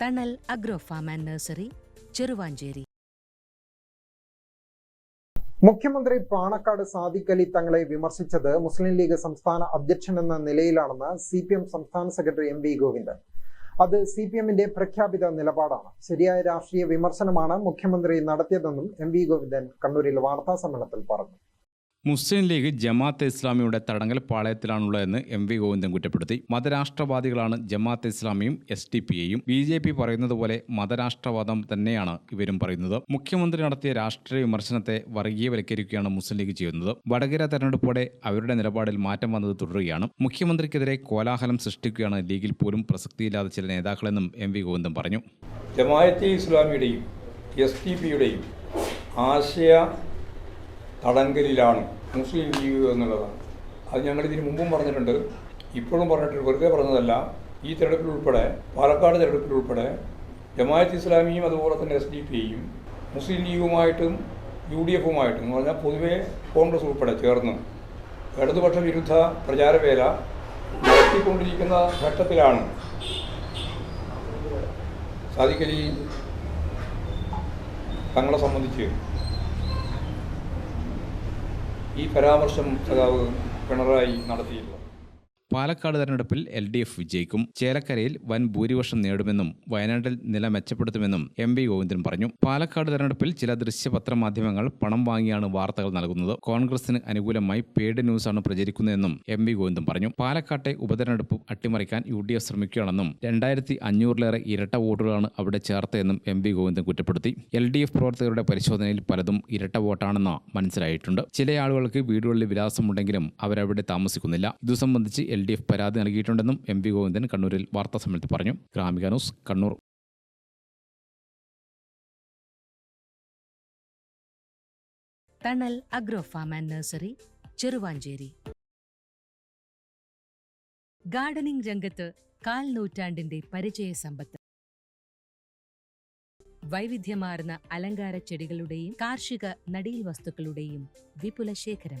Thanal agro farm and nursery Cheruvanchery. മുഖ്യമന്ത്രി പാണക്കാട് സാദിഖലി തങ്ങളെ വിമർശിച്ചത് മുസ്ലിം league സംസ്ഥാന അധ്യക്ഷൻ എന്ന നിലയിലാണെന്ന് സി പി എം സംസ്ഥാന സെക്രട്ടറി എം വി ഗോവിന്ദൻ. അത് സി പി എമ്മിന്റെ പ്രഖ്യാപിത നിലപാടാണ്. ശരിയായ രാഷ്ട്രീയ വിമർശനമാണ് മുഖ്യമന്ത്രി നടത്തിയതെന്നും എം വി ഗോവിന്ദൻ കണ്ണൂരിൽ വാർത്താ സമ്മേളനത്തിൽ പറഞ്ഞു. മുസ്ലിം ലീഗ് ജമാഅത്തെ ഇസ്ലാമിയുടെ തടങ്കൽ പാളയത്തിലാണുള്ളതെന്ന് എം വി ഗോവിന്ദൻ കുറ്റപ്പെടുത്തി. മതരാഷ്ട്രവാദികളാണ് ജമാഅത്തെ ഇസ്ലാമിയും എസ് ഡി പി എയും ബി ജെ പി പറയുന്നത് പോലെ മതരാഷ്ട്രവാദം തന്നെയാണ് ഇവരും പറയുന്നത്. മുഖ്യമന്ത്രി നടത്തിയ രാഷ്ട്രീയ വിമർശനത്തെ വർഗീയവൽക്കരിക്കുകയാണ് മുസ്ലിം ലീഗ് ചെയ്യുന്നത്. വടകര തെരഞ്ഞെടുപ്പോടെ അവരുടെ നിലപാടിൽ മാറ്റം വന്നത് തുടരുകയാണ്. മുഖ്യമന്ത്രിക്കെതിരെ കോലാഹലം സൃഷ്ടിക്കുകയാണ് ലീഗിൽ പോലും പ്രസക്തിയില്ലാത്ത ചില നേതാക്കളെന്നും എം വി ഗോവിന്ദൻ പറഞ്ഞു. ജമാഅത്തെ ഇസ്ലാമിയുടെയും എസ് ടി പിയുടെയും ആശയ തടങ്കലിലാണ്. മുസ്ലിം ലീഗ് എന്നുള്ളതാണ്. അത് ഞങ്ങൾ ഇതിന് മുമ്പും പറഞ്ഞിട്ടുണ്ട്. ഇപ്പോഴും പറഞ്ഞിട്ടുണ്ട്. വെറുതെ പറഞ്ഞതല്ല. ഈ തെരഞ്ഞെടുപ്പിൽ ഉൾപ്പെടെ പാലക്കാട് തെരഞ്ഞെടുപ്പിൽ ജമായത്ത് ഇസ്ലാമിയും അതുപോലെ തന്നെ എസ് ഡി പിയും മുസ്ലിം ലീഗുമായിട്ടും യു ഡി എഫുമായിട്ടും എന്ന് പറഞ്ഞാൽ പൊതുവെ കോൺഗ്രസ് ഉൾപ്പെടെ ചേർന്ന് ഇടതുപക്ഷ വിരുദ്ധ പ്രചാരവേല നടത്തിക്കൊണ്ടിരിക്കുന്ന ഘട്ടത്തിലാണ്. സാധിക്കലി തങ്ങളെ സംബന്ധിച്ച് ഈ പരാമർശം സഖാവ് പിണറായി നടത്തിയില്ല പാലക്കാട് തെരഞ്ഞെടുപ്പിൽ എൽ ഡി എഫ് വിജയിക്കും. ചേലക്കരയിൽ വൻ ഭൂരിപക്ഷം നേടുമെന്നും വയനാട്ടിൽ നില മെച്ചപ്പെടുത്തുമെന്നും എം വി ഗോവിന്ദൻ പറഞ്ഞു. പാലക്കാട് തെരഞ്ഞെടുപ്പിൽ ചില ദൃശ്യപത്ര മാധ്യമങ്ങൾ പണം വാങ്ങിയാണ് വാർത്തകൾ നൽകുന്നത്. കോൺഗ്രസിന് അനുകൂലമായി പെയ്ഡ് ന്യൂസാണ് പ്രചരിക്കുന്നതെന്നും എം വി ഗോവിന്ദൻ പറഞ്ഞു. പാലക്കാട്ടെ ഉപതെരഞ്ഞെടുപ്പ് അട്ടിമറിക്കാൻ യു ഡി എഫ് ശ്രമിക്കുകയാണെന്നും രണ്ടായിരത്തി അഞ്ഞൂറിലേറെ ഇരട്ട വോട്ടുകളാണ് അവിടെ ചേർത്തതെന്നും എം വി ഗോവിന്ദൻ കുറ്റപ്പെടുത്തി. എൽ ഡി എഫ് പ്രവർത്തകരുടെ പരിശോധനയിൽ പലതും ഇരട്ട വോട്ടാണെന്ന് മനസ്സിലായിട്ടുണ്ട്. ചില ആളുകൾക്ക് വീടുകളിൽ വിലാസമുണ്ടെങ്കിലും അവരവിടെ താമസിക്കുന്നില്ല. ഇതു സംബന്ധിച്ച് എൽ ഡി എഫ് പരാതി നൽകിയിട്ടുണ്ടെന്നും എം വി ഗോവിന്ദൻ കണ്ണൂരിൽ വാർത്താ സമ്മേളനത്തിൽ പറഞ്ഞു. Gramika news Kannur. Thanal agro farm and nursery Cheruvanchery. Gardening രംഗത്ത് കാൽ നൂറ്റാണ്ടിന്റെ പരിചയ സമ്പത്ത്. വൈവിധ്യമാർന്ന അലങ്കാര ചെടികളുടെയും കാർഷിക നടീൽ വസ്തുക്കളുടെയും വിപുല ശേഖരം